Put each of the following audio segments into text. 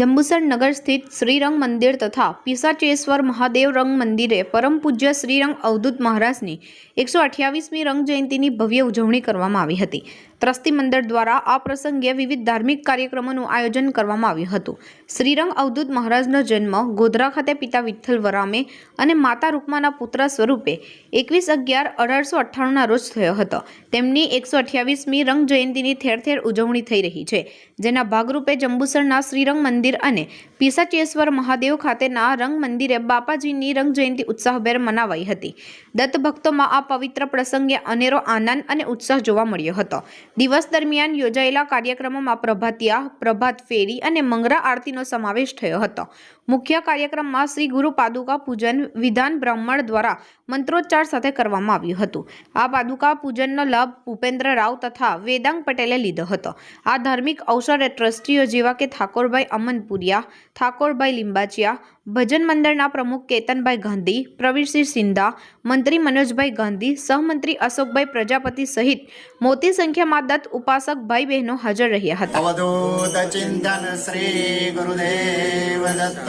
જંબુસર નગર સ્થિત શ્રીરંગ મંદિર તથા પીસાચેશ્વર મહાદેવ રંગ મંદિરે પરમ પૂજ્ય શ્રીરંગ અવધૂત મહારાજની એકસો અઠ્યાવીસમી રંગ જયંતિની ભવ્ય ઉજવણી કરવામાં આવી હતી. ત્રસ્તી મંદિર દ્વારા આ પ્રસંગે વિવિધ ધાર્મિક કાર્યક્રમોનું આયોજન કરવામાં આવ્યું હતું. શ્રીરંગ અવધૂત મહારાજનો જન્મ ગોધરા ખાતે પિતા વિઠ્ઠલ વરામે અને માતા રૂકમાના પુત્ર સ્વરૂપે એકવીસ અગિયાર અઢારસો અઠ્ઠાણુંના રોજ થયો હતો. તેમની એકસો અઠ્યાવીસમી રંગ જયંતિની ઠેર ઠેર ઉજવણી થઈ રહી છે. જેના ભાગરૂપે જંબુસરના શ્રીરંગ મંદિર અને પીસાચેશ્વર મહાદેવ ખાતેના રંગ મંદિરે બાપાજીની રંગ જયંતિ ઉત્સાહભેર મનાવાઈ હતી. દત્ત ભક્તોમાં આ પવિત્ર પ્રસંગે અનેરો આનંદ અને ઉત્સાહ જોવા મળ્યો હતો. દિવસ દરમિયાન યોજાયેલા કાર્યક્રમોમાં પ્રભાતિયા પ્રભાત ફેરી અને મંગરા આરતીનો સમાવેશ થયો હતો. મુખ્ય કાર્યક્રમમાં શ્રી ગુરુ પાદુકા પૂજન વિધાન બ્રાહ્મણ દ્વારા મંત્રોચ્ચાર સાથે કરવામાં આવ્યું હતું. આ પાદુકા પૂજનનો લાભ ભૂપેન્દ્ર રાવ તથા વેદાંગ પટેલે લીધો હતો. આ ધાર્મિક અવસરે ટ્રસ્ટીઓ જેવા કે ઠાકોરભાઈ અમનપુરિયા, ઠાકોરભાઈ લિંબાચિયા ભજન મંડળના પ્રમુખ કેતનભાઈ ગાંધી પ્રવીરસિંહ સિંધા, મંત્રી મનોજભાઈ ગાંધી, સહમંત્રી અશોકભાઈ પ્રજાપતિ સહિત મોટી સંખ્યામાં દત્ત ઉપાસક ભાઈ બહેનો હાજર રહ્યા હતા. ચિંતન શ્રી ગુરુદેવ દત્ત.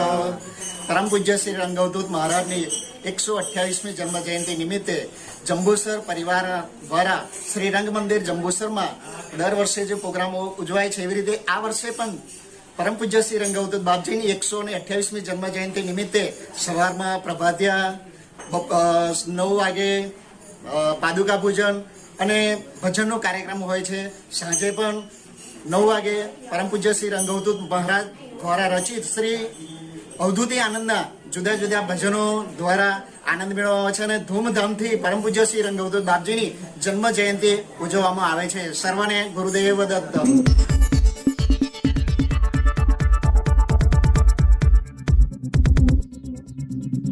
પરમ પૂજ્ય શ્રી રંગવદૂત મહારાજની એકસો અઠ્યાવીસમી જન્મ જયંતિ નિમિત્તે જંબુસર પરિવાર દ્વારા શ્રી રંગ મંદિર જંબુસરમાં દર વર્ષે જે પ્રોગ્રામો ઉજવાય છે એવી રીતે આ વર્ષે પણ પરમ પૂજ્ય શ્રી રંગવદૂત બાપજીની એકસો ને અઠ્યાવીસમી જન્મ જયંતિ નિમિત્તે સવારમાં પ્રભાતિયા નવ વાગે પાદુકા પૂજન અને ભજનનો કાર્યક્રમ હોય છે. સાંજે પણ નવ વાગે પરમ પૂજ્ય શ્રી રંગવદૂત મહારાજ દ્વારા રચિત શ્રી અવધૂતિ આનંદના જુદા જુદા ભજનો દ્વારા આનંદ મેળવવામાં આવે છે અને ધૂમધામથી પરમ પૂજ્ય શ્રી રંગવદૂત બાપજીની જન્મ જયંતિ ઉજવવામાં આવે છે. સર્વને ગુરુદેવ દત્ત.